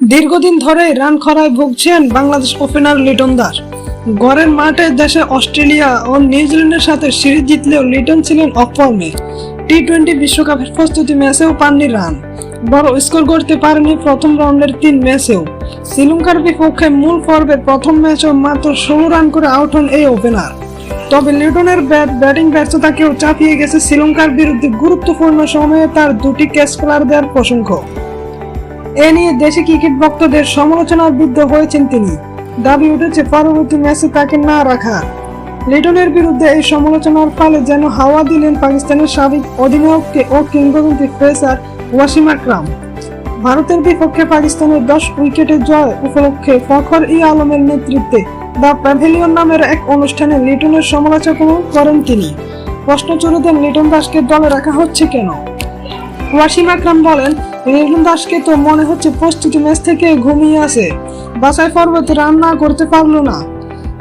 দীর্ঘদিন ধরে রান খরায় ভুগছেন বাংলাদেশ ওপেনার লিটন দাস। ঘরের মাঠে দেশে অস্ট্রেলিয়া ও নিউজিল্যান্ডের সাথে সিরিজ জিতলেও লিটন ছিলেন অফর্মে টি টোয়েন্টি বিশ্বকাপের প্রস্তুতি ম্যাচেও পাননি রান। বড় স্কোর করতে পারেনি প্রথম রাউন্ডের তিন ম্যাচেও। শ্রীলঙ্কার বিপক্ষে মূল পর্বের প্রথম ম্যাচেও মাত্র ষোলো রান করে আউট হন এই ওপেনার। তবে লিটনের ব্যাট ব্যাটিং ব্যর্থতাকেও চাপিয়ে গেছে শ্রীলঙ্কার বিরুদ্ধে গুরুত্বপূর্ণ সময়ে তার দুটি ক্যাচ ফেলার দেওয়ার প্রশংসা এ নিয়ে দেশি ক্রিকেট ভক্তদের সমালোচনার বিরুদ্ধে হয়েছেন তিনি। দাবি উঠেছে পরবর্তী ম্যাচে তাকে না রাখা। লিটনের বিরুদ্ধে এই সমালোচনার ফলে যেন হাওয়া দিলেন পাকিস্তানের সাবেক অধিনায়ককে ও কিংবদন্তি পেসার ওয়াসিম আকরাম। ভারতের বিপক্ষে পাকিস্তানের দশ উইকেটের জয় উপলক্ষে ফখর ই আলমের নেতৃত্বে দ্য প্যাভিলিয়ন নামের এক অনুষ্ঠানে লিটনের সমালোচনা করেন তিনি। প্রশ্ন চলে দেন লিটন দাসকে দলে রাখা হচ্ছে কেন? ওয়াসিম আকরাম বলেন লিটন দাসকে তো মনে হচ্ছে প্রস্তুতি ম্যাচ থেকে ঘুমিয়ে আছে। বাসায় পর্বতে রান না করতে পারল না।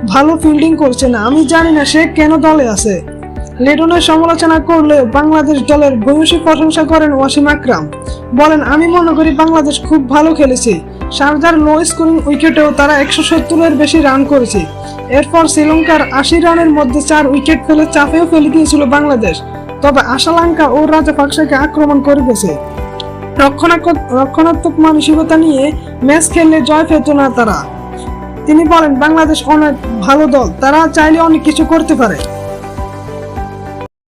ভালো ফিল্ডিং করছে না। আমি জানি না সে কেন দলে আছে। লিটনের সমালোচনা করলে বাংলাদেশ দলের ভূয়সী প্রশংসা করেন ওয়াসিম আকরাম। বলেন, আমি মনে করি বাংলাদেশ খুব ভালো খেলেছে। শারজার লো স্কোরিং উইকেটেও তারা একশো সত্তরের বেশি রান করেছে। এরপর শ্রীলঙ্কার আশি রানের মধ্যে চার উইকেট ফেলে চাপেও ফেলে দিয়েছিল বাংলাদেশ। তবে আশালঙ্কা ও রাজাপাকসাকে আক্রমণ করে গেছে। রক্ষণাত্মক মানসিকতা নিয়ে ম্যাচ খেললে জয় পেত না তারা। তিনি বলেন, বাংলাদেশ অনেক ভালো দল, তারা চাইলে অনেক কিছু করতে পারে।